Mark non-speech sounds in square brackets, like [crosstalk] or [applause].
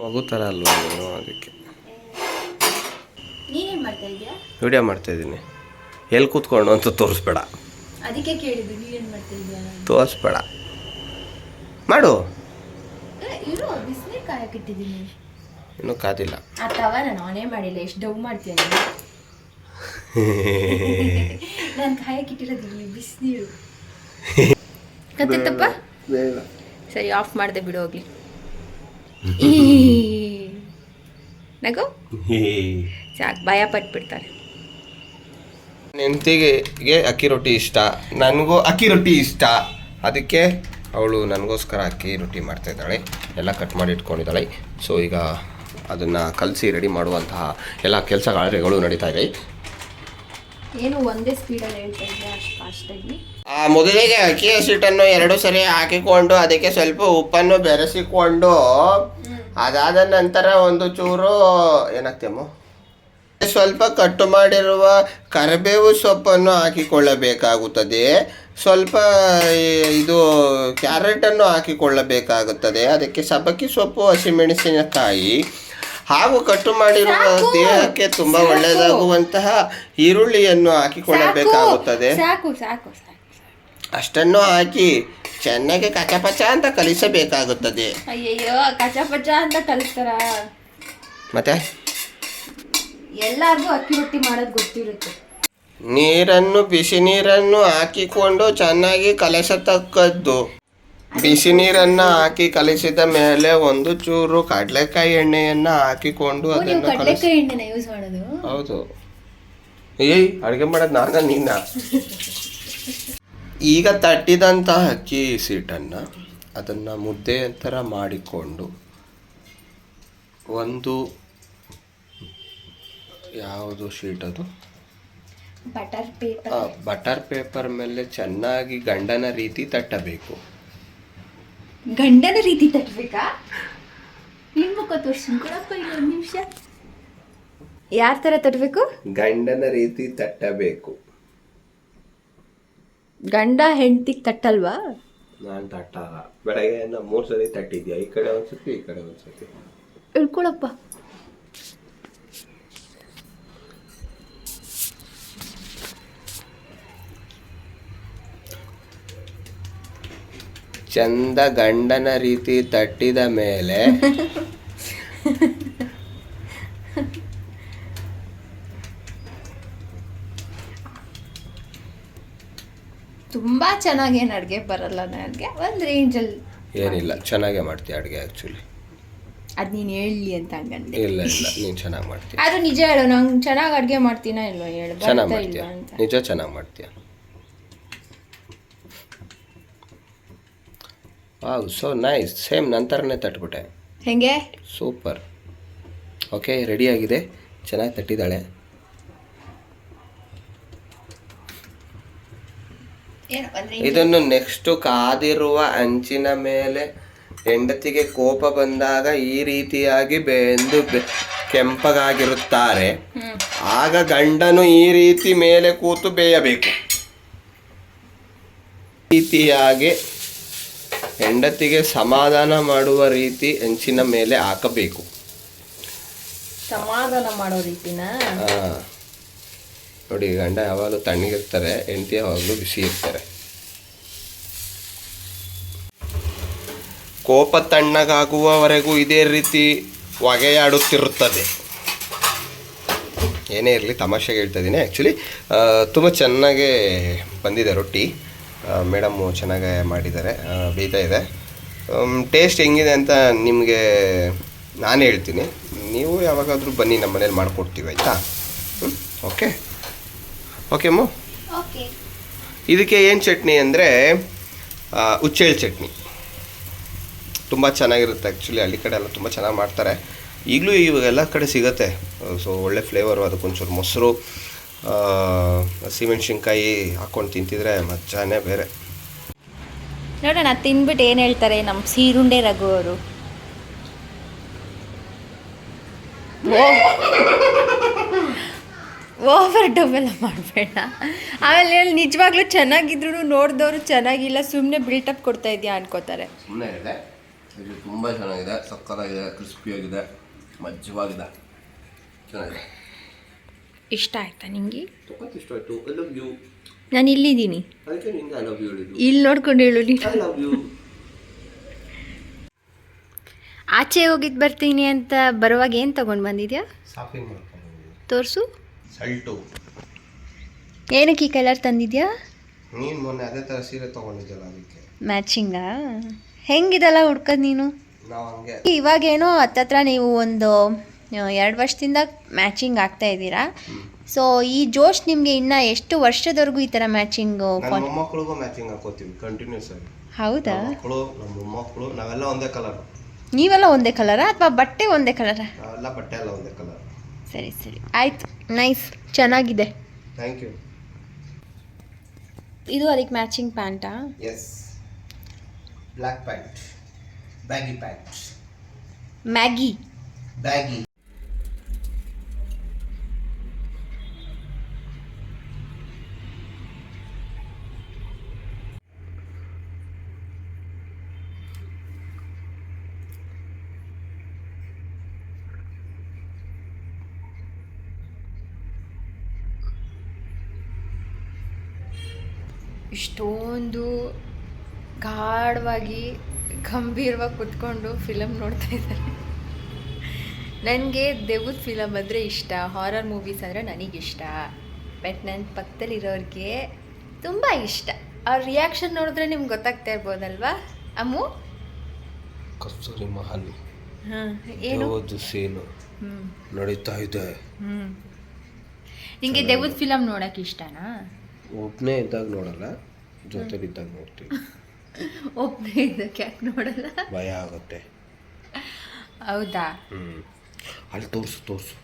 ಮಗು ಥರ ಅಲ್ವಾ ನೀನು ಅದಕ್ಕೆ? ನೀನೇನ್ ಮಾಡ್ತಾ ಇದೀಯಾ ವಿಡಿಯೋ ಮಾಡ್ತಾ ಇದ್ದೀನಿ. ಎಲ್ಲಿ ಕೂತ್ಕೊಂಡು ಅಂತ ತೋರಿಸ್ಬೇಡ. ಅದಕ್ಕೆ ಕೇಳಿದ್ದು ಏನು ಮಾಡ್ತಾ ಇದೀಯಾ ತೋರಿಸ್ಬೇಡ. ಮಾಡು. ಏ, ಇರು ಬಿಸಿನೀರ್ ಕಾಯಕ್ಕೆ ಇಟ್ಟಿದ್ದೀನಿ. ಇನ್ನೂ ಕಾದಿಲ್ಲ. ಆ ತವನ ನಾನು ಮಾಡಿಲ್ಲ. ಎಷ್ಟು ಡವ್ ಮಾಡ್ತೀಯ ನೀನು? [laughs] ನಾನು ಕಾಯಕ್ಕೆ ಇಟ್ಟಿರೋದು ಇಲ್ಲಿ ಬಿಸಿನೀರು. ಕತ್ತಿತ್ತಪ್ಪ? ಸರಿ ಆಫ್ ಮಾಡಿದೆ ಬಿಡು ಹೋಗ್ಲಿ. ನಗು? ಸಾಕು ಭಯ ಪಟ್ಬಿಡ್ತಾರೆ ಹೆಂಡತಿಗೆ ಅಕ್ಕಿ ರೊಟ್ಟಿ ಇಷ್ಟ ನನಗೂ ಅಕ್ಕಿ ರೊಟ್ಟಿ ಇಷ್ಟ. ಅದಕ್ಕೆ ಅವಳು ನನಗೋಸ್ಕರ ಅಕ್ಕಿ ರೊಟ್ಟಿ ಮಾಡ್ತಾ ಇದ್ದಾಳೆ ಎಲ್ಲ ಕಟ್ ಮಾಡಿ ಇಟ್ಕೊಂಡಿದ್ದಾಳೆ. ಸೊ ಈಗ ಅದನ್ನು ಕಲಸಿ ರೆಡಿ ಮಾಡುವಂತಹ ಎಲ್ಲ ಕೆಲಸ ಕಾರ್ಯಗಳು ನಡೀತಾ ಇದೆ. ಏನು ಒಂದೇ ಸ್ಪೀಡಲ್ಲಿ ಹೇಳ್ತಾ ಇದ್ದೆ ಅಷ್ಟು ಫಾಸ್ಟಾಗಿ ಆ ಮೊದಲಿಗೆ ಅಕ್ಕಿ ಹಸಿಟ್ಟನ್ನು ಎರಡು ಸರಿ ಹಾಕಿಕೊಂಡು ಅದಕ್ಕೆ ಸ್ವಲ್ಪ ಉಪ್ಪನ್ನು ಬೆರೆಸಿಕೊಂಡು ಅದಾದ ನಂತರ ಒಂದು ಚೂರು ಏನಾಗ್ತೇಮೋ ಸ್ವಲ್ಪ ಕಟ್ಟು ಮಾಡಿರುವ ಕರಿಬೇವು ಸೊಪ್ಪನ್ನು ಹಾಕಿಕೊಳ್ಳಬೇಕಾಗುತ್ತದೆ. ಸ್ವಲ್ಪ ಇದು ಕ್ಯಾರೆಟನ್ನು ಹಾಕಿಕೊಳ್ಳಬೇಕಾಗುತ್ತದೆ. ಅದಕ್ಕೆ ಸಬಕಿ ಸೊಪ್ಪು ಹಸಿಮೆಣಸಿನಕಾಯಿ ಹಾಗೂ ಕಟ್ಟು ಮಾಡಿರುವ. ದೇಹಕ್ಕೆ ತುಂಬ. ಒಳ್ಳೆಯದಾಗುವಂತಹ ಈರುಳ್ಳಿಯನ್ನು ಹಾಕಿಕೊಳ್ಳಬೇಕಾಗುತ್ತದೆ. ಸಾಕು ಸಾಕು. ಅಷ್ಟನ್ನು ಹಾಕಿ ಚೆನ್ನಾಗಿ ಕಚಪಚ ಅಂತ ಕಲಿಸಬೇಕಾಗುತ್ತದೆ. ಅಯ್ಯಯ್ಯೋ ಕಚ ಪಚ ಅಂತ ಕಲಿಸ್ತಾರ? ಮತ್ತೆ? ಎಲ್ಲಾರ್ಗೂ ಅಕ್ಕಿ ರೊಟ್ಟಿ ಮಾಡೋದು ಗೊತ್ತಿರುತ್ತೆ. ನೀರನ್ನು ಬಿಸಿ ನೀರನ್ನು ಹಾಕಿಕೊಂಡು ಚೆನ್ನಾಗಿ ಕಲಸತಕ್ಕದ್ದು. ಬಿಸಿ ನೀರನ್ನು ಹಾಕಿ ಕಲಿಸಿದ ಮೇಲೆ ಒಂದು ಚೂರು ಕಡಲೆಕಾಯಿ ಎಣ್ಣೆಯನ್ನು ಹಾಕಿಕೊಂಡು ಅದನ್ನು ಕಲಸಿ ಕಡಲೆಕಾಯಿ ಎಣ್ಣೆನ ಯೂಸ್ ಮಾಡೋದು? ಹೌದು. ಏಯ್ ಅಡುಗೆ ಮಾಡೋದು ನಾನ ನೀನ? [laughs] ಈಗ ತಟ್ಟಿದಂತಹ ಅಕ್ಕಿ ಸೀಟನ್ನು ಅದನ್ನು ಮುದ್ದೆ ಥರ ಮಾಡಿಕೊಂಡು ಒಂದು ಯಾವುದು ಶೀಟ್ ಅದು? ಬಟರ್ ಪೇಪರ್ ಬಟರ್ ಪೇಪರ್ ಮೇಲೆ ಚೆನ್ನಾಗಿ ಗಂಡನ ರೀತಿ ತಟ್ಟಬೇಕು. ಗಂಡನ ರೀತಿ ತಟ್ಟಬೇಕಾ ನಿನ್ ಮುಖ ನಿಮಿಷ. ಯಾರ ಥರ ತಟ್ಟಬೇಕು ಗಂಡನ ರೀತಿ ತಟ್ಟಬೇಕು. ಗಂಡ ಹೆಂಡತಿಗೆ ತಟ್ಟಲ್ವಾ? ನಾನು ತಟ್ಟಲ್ಲ. ಬೆಳಗ್ಗೆ ಮೂರು ಸರಿ ತಟ್ಟಿದ್ಯಾ? ಈ ಕಡೆ ಒಂದ್ಸತಿ ಈ ಕಡೆ ಒಂದ್ಸತಿ. ಇಳ್ಕೊಳಪ್ಪ. ಚಂದ ಗಂಡನ ರೀತಿ ತಟ್ಟಿದ ಮೇಲೆ [laughs] ತುಂಬಾ ಚೆನ್ನಾಗಿ ಏನು ಅಡುಗೆ ಬರಲ್ಲ ನನಗೆ. ಒಂದು ರೇಂಜಲ್ಲಿ ಏನಿಲ್ಲ ಚೆನ್ನಾಗೇ ಮಾಡ್ತೀಯ ಅಡುಗೆ ಆ್ಯಕ್ಚುಲಿ ಅದು ನೀನು ಹೇಳಿ ಅಂತ ಹಂಗಂದೆ. ಇಲ್ಲ ಇಲ್ಲ ನೀನು ಚೆನ್ನಾಗಿ ಮಾಡ್ತೀಯ. ಅದು ನಿಜ ಹೇಳು ನಂಗೆ ಚೆನ್ನಾಗಿ ಅಡುಗೆ ಮಾಡ್ತೀನಾ ಇಲ್ವಾ ಹೇಳು ಚೆನ್ನಾಗಿ ಮಾಡ್ತೀಯ. ನಿಜ ಚೆನ್ನಾಗಿ ಮಾಡ್ತೀಯ. ವಾವ್ ಸೊ ನೈಸ್ ಸೇಮ್ ನಂತರನೇ ತಟ್ಬಿಟ್ಟೆ. ಹೆಂಗೆ? ಸೂಪರ್ ಓಕೆ ರೆಡಿಯಾಗಿದೆ ಚೆನ್ನಾಗಿ ತಟ್ಟಿದ್ದಾಳೆ ಏನೋ ಒಂದು ಇದನ್ನು ನೆಕ್ಸ್ಟ್ ಕಾದಿರುವ ಅಂಚಿನ ಮೇಲೆ ಹೆಂಡತಿಗೆ ಕೋಪ ಬಂದಾಗ ಈ ರೀತಿಯಾಗಿ ಬೆಂದು ಕೆಂಪಗಾಗಿರುತ್ತಾರೆ. ಆಗ ಗಂಡನು ಈ ರೀತಿ ಮೇಲೆ ಕೂತು ಬೇಯಬೇಕು. ರೀತಿಯಾಗಿ ಹೆಂಡತಿಗೆ ಸಮಾಧಾನ ಮಾಡುವ ರೀತಿ ಹೆಂಚಿನ ಮೇಲೆ ಹಾಕಬೇಕು. ಸಮಾಧಾನ ಮಾಡೋ ರೀತಿನ? ನೋಡಿ ಗಂಡ ಯಾವಾಗಲೂ ತಣ್ಣಗಿರ್ತಾರೆ, ಹೆಂಡತಿ ಯಾವಾಗಲೂ ಬಿಸಿ ಇರ್ತಾರೆ. ಕೋಪ ತಣ್ಣಗಾಗುವವರೆಗೂ ಇದೇ ರೀತಿ ಹೊಗೆಯಾಡುತ್ತಿರುತ್ತದೆ. ಏನೇ ಇರಲಿ, ತಮಾಷೆಗೆ ಹೇಳ್ತಾ ಇದ್ದೀನಿ ಆ್ಯಕ್ಚುಲಿ ತುಂಬ ಚೆನ್ನಾಗೇ ಬಂದಿದೆ ರೊಟ್ಟಿ. ಮೇಡಮ್ಮು ಚೆನ್ನಾಗೇ ಮಾಡಿದ್ದಾರೆ. ಬೀತಾ ಇದೆ. ಟೇಸ್ಟ್ ಹೆಂಗಿದೆ ಅಂತ ನಿಮಗೆ ನಾನು ಹೇಳ್ತೀನಿ. ನೀವು ಯಾವಾಗಾದರೂ ಬನ್ನಿ ನಮ್ಮ ಮನೇಲಿ ಮಾಡಿಕೊಡ್ತೀವಿ, ಆಯಿತಾ? ಓಕೆ ಓಕೆ ಅಮ್ಮ ಓಕೆ ಇದಕ್ಕೆ ಏನು ಚಟ್ನಿ ಅಂದರೆ ಉಚ್ಚೆಳ್ಳು ಚಟ್ನಿ. ತುಂಬ ಚೆನ್ನಾಗಿರುತ್ತೆ ಆ್ಯಕ್ಚುಲಿ ಹಳ್ಳಿ ಕಡೆ ಎಲ್ಲ ತುಂಬ ಚೆನ್ನಾಗಿ ಮಾಡ್ತಾರೆ. ಈಗಲೂ ಇವಾಗ ಎಲ್ಲ ಕಡೆ ಸಿಗುತ್ತೆ. ಸೊ ಒಳ್ಳೆ ಫ್ಲೇವರು ಅದಕ್ಕೊಂಚೂರು ಮೊಸರು ಹಸಿಮೆಣ್ಸಿನ್ಕಾಯಿ ಹಾಕ್ಕೊಂಡು ತಿಂತಿದ್ರೆ ಮಜಾನೇ ಬೇರೆ. ನೋಡೋಣ ತಿನ್ಬಿಟ್ಟು ಏನು ಹೇಳ್ತಾರೆ ನಮ್ಮ ಸೀರುಂಡೆ ರಘು ಅವರು. ಓವರ್ ಡಬಲ್ ಎಲ್ಲ ಮಾಡಬೇಡ. ಆಮೇಲೆ ಹೇಳಿ ನಿಜವಾಗ್ಲೂ ಚೆನ್ನಾಗಿದ್ರು ನೋಡಿದವರು ಚೆನ್ನಾಗಿಲ್ಲ ಸುಮ್ಮನೆ ಬಿಲ್ಟಪ್ ಕೊಡ್ತಾ ಇದೆಯಾ ಅನ್ಕೋತಾರೆ. ಸುಮ್ಮನೆ ಇದೆ ಇದು ತುಂಬ ಚೆನ್ನಾಗಿದೆ ಸಕ್ಕತ್ತಾಗಿದೆ ಕ್ರಿಸ್ಪಿಯಾಗಿದೆ ಮಜ್ಜವಾಗಿದೆ. ಚೆನ್ನಾಗಿದೆ. ಇಷ್ಟ ಆಯ್ತಾ ನಿಮಗೆ ತುಂಬ ಇಷ್ಟ ಆಯಿತು. ಐ ಲವ್ ಯು ನಾನು ಇಲ್ಲಿದ್ದೀನಿ. ಅದಕ್ಕೆ ನಿಂಗೆ ಐ ಲವ್ ಯು ಹೇಳಿದ್ದು. ಇಲ್ಲಿ ನೋಡ್ಕೊಂಡು ಹೇಳು ನೀನು. ಐ ಲವ್ ಯು ಆಚೆ ಹೋಗಿದ್ದು ಬರ್ತೀನಿ ಅಂತ ಬರುವಾಗ ಏನು ತಗೊಂಡು ಬಂದಿದ್ಯಾ? ಶಾಪಿಂಗ್ ಮಾಡ್ಕೊಂಡು ತೋರಿಸು. ಸಲ್ಟು ಏನಕ್ಕೆ ಈ ಕಲರ್ ತಂದಿದ್ಯಾ? ನೀನು ಮೊನ್ನೆ ಅದೇ ಥರ ಸೀರೆ ತೊಗೊಂಡಿದ್ದಲ್ಲ ಅದಕ್ಕೆ. ಮ್ಯಾಚಿಂಗಾ ಹೆಂಗಿದಲ್ಲ ಹುಡ್ಕೋದು ನೀನು? ನಾವು ಹಂಗೆ. ಇವಾಗೇನೋ ಹತ್ತತ್ರ ನೀವು ಒಂದು ಎರಡು ವರ್ಷದಿಂದ ಮ್ಯಾಚಿಂಗ್ ಆಗ್ತಾ ಇದ್ದೀರಾ? ಸೊ ಈ ಜೋಶ್ ನಿಮಗೆ ಇನ್ನು ಎಷ್ಟು ವರ್ಷದವರೆಗೂ ಈ ಥರ ಮ್ಯಾಚಿಂಗು ನಮ್ಮ ಮೊಮ್ಮಕ್ಕಳಿಗೂ ಮ್ಯಾಚಿಂಗ್ ಹಾಕೋತೀವಿ ಕಂಟಿನ್ಯೂಸ್ ಆಗಿ. ಹೌದಾ? ಮಕ್ಕಳು ನಮ್ಮ ಮೊಮ್ಮಕ್ಕಳು ನಾವೆಲ್ಲ ಒಂದೇ ಕಲರ್ ನೀವೆಲ್ಲ ಒಂದೇ ಕಲರಾ ಅಥವಾ ಬಟ್ಟೆ ಒಂದೇ ಕಲರಾ ನಾವೆಲ್ಲ ಬಟ್ಟೆ ಎಲ್ಲ ಒಂದೇ ಕಲರ್ ಸರಿ ಸರಿ. ಆಯ್ತು. ನೈಸ್ ಚೆನ್ನಾಗಿದೆ. ಥ್ಯಾಂಕ್ ಯು ಇದು ಅದಕ್ಕೆ matching ಪ್ಯಾಂಟಾ yes black pant baggy pant Maggi baggy ಇಷ್ಟೊಂದು ಗಾಢವಾಗಿ ಗಂಭೀರವಾಗಿ ಕುತ್ಕೊಂಡು ಫಿಲಮ್ ನೋಡ್ತಾ ಇದ್ದಾರೆ. ನನಗೆ ದೆವ್ವದ ಫಿಲಮ್ ಅಂದರೆ ಇಷ್ಟ. ಹಾರರ್ ಮೂವೀಸ್ ಅಂದರೆ ನನಗಿಷ್ಟ. ಬಟ್ ನನ್ನ ಪಕ್ಕದಲ್ಲಿರೋರಿಗೆ ತುಂಬ ಇಷ್ಟ. ಅವ್ರ ರಿಯಾಕ್ಷನ್ ನೋಡಿದ್ರೆ ನಿಮ್ಗೆ ಗೊತ್ತಾಗ್ತಾ ಇರ್ಬೋದಲ್ವಾ? ಅಮ್ಮು? ಕಸ್ತೂರಿ ಮಹಲ್. ಹಾಂ ಏನು? ಸೀನು ನಡೀತಾ ಇದೆ. ನಿಮಗೆ ದೆವ್ವದ ಫಿಲಮ್ ನೋಡೋಕೆ ಇಷ್ಟನಾ? ಒಬ್ಬನೇ ಇದ್ದಾಗ ನೋಡಲ್ಲ ಜೊತೆಲಿದ್ದಾಗ ನೋಡ್ತೀವಿ. [laughs] ಒಬ್ಬನೇ ಇದ್ದಾಗ ಯಾಕೆ ನೋಡಲ್ಲ? ಭಯ ಆಗುತ್ತೆ. ಹೌದಾ? ಹ್ಞೂ ಅಲ್ಲಿ ತೋರಿಸು ತೋರಿಸು.